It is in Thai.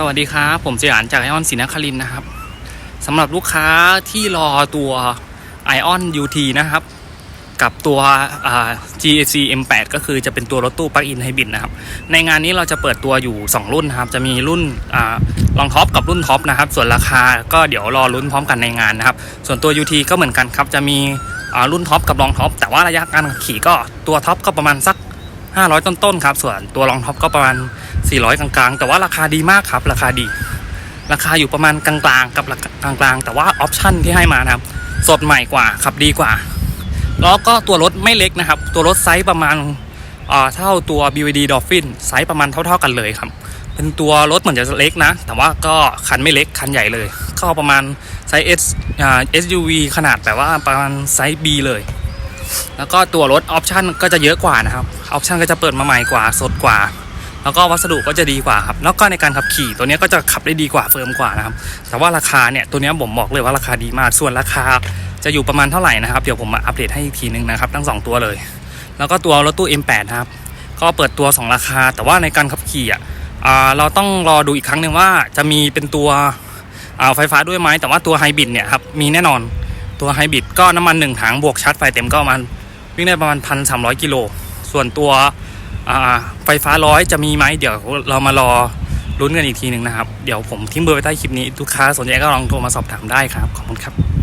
สวัสดีครับ ผมเจยานจากไอออนศรีนครินนะครับสำหรับลูกค้าที่รอตัว Ion UT นะครับ กับตัว GAC M8 ก็คือจะเป็นตัวรถตู้ปลั๊กอินไฮบริดนะครับ ในงานนี้เราจะเปิดตัวอยู่ 2 รุ่นนะครับ จะมีรุ่นลองท็อปกับรุ่นท็อปนะครับ ส่วนราคาก็เดี๋ยวรอลุ้นพร้อมกันในงานนะครับ ส่วนตัว UT ก็เหมือนกันครับ จะมีรุ่นท็อปกับรองท็อปแต่ว่าระยะการขี่ก็ตัวท็อปก็ประมาณสัก 500 ต้นๆครับ ส่วนตัวรองท็อปก็ประมาณ 400 กลางๆ แต่ว่าราคาดีมากครับ ราคาดี ราคาอยู่ประมาณกลางๆ กับกลางๆ แต่ว่าออปชั่นที่ให้มานะครับ สดใหม่กว่าขับดีกว่า แล้วก็ตัวรถไม่เล็กนะครับ ตัวรถไซส์ประมาณเท่าตัว BYD Dolphin ไซส์ประมาณเท่า ๆกันเลยครับ เป็นตัวรถเหมือนจะเล็กนะ แต่ว่าก็คันไม่เล็กคันใหญ่เลย ก็ประมาณไซส์ S SUV ขนาดแบบว่าประมาณไซส์ B เลย แล้วก็ตัวรถออปชั่นก็จะเยอะกว่านะครับ ออปชันก็จะเปิดมาใหม่กว่าสดกว่า แล้วก็วัสดุก็จะดีกว่าครับแล้วก็ในการขับขี่ตัวนี้ก็จะขับได้ดีกว่าเฟิร์มกว่านะครับแต่ว่าราคาเนี่ยตัวนี้ผมบอกเลยว่าราคาดีมากส่วนราคาจะอยู่ประมาณเท่าไหร่นะครับ เดี๋ยวผมมาอัปเดตให้อีกทีนึงนะครับทั้งสองตัวเลย แล้วก็ตัวรถตู้ M8 นะครับก็เปิดตัว 2 ราคา แต่ว่าในการขับขี่อะเราต้องรอดูอีกครั้งหนึ่งว่าจะมีเป็นตัวไฟฟ้าด้วยไหมแต่ว่าตัวไฮบริดเนี่ยครับมีแน่นอนตัวไฮบริดก็น้ำมันหนึ่งถังบวกชาร์จไฟเต็มก็ประมาณวิ่งได้ประมาณพันสามร้อยกิโล ส่วนตัวไฟฟ้าร้อยจะมีไหมเดี๋ยวเรามารอลุ้นกันอีกทีหนึ่งนะครับ เดี๋ยวผมทิ้งเบอร์ไว้ใต้คลิปนี้ลูกค้าสนใจก็ลองโทรมาสอบถามได้ครับ ขอบคุณครับ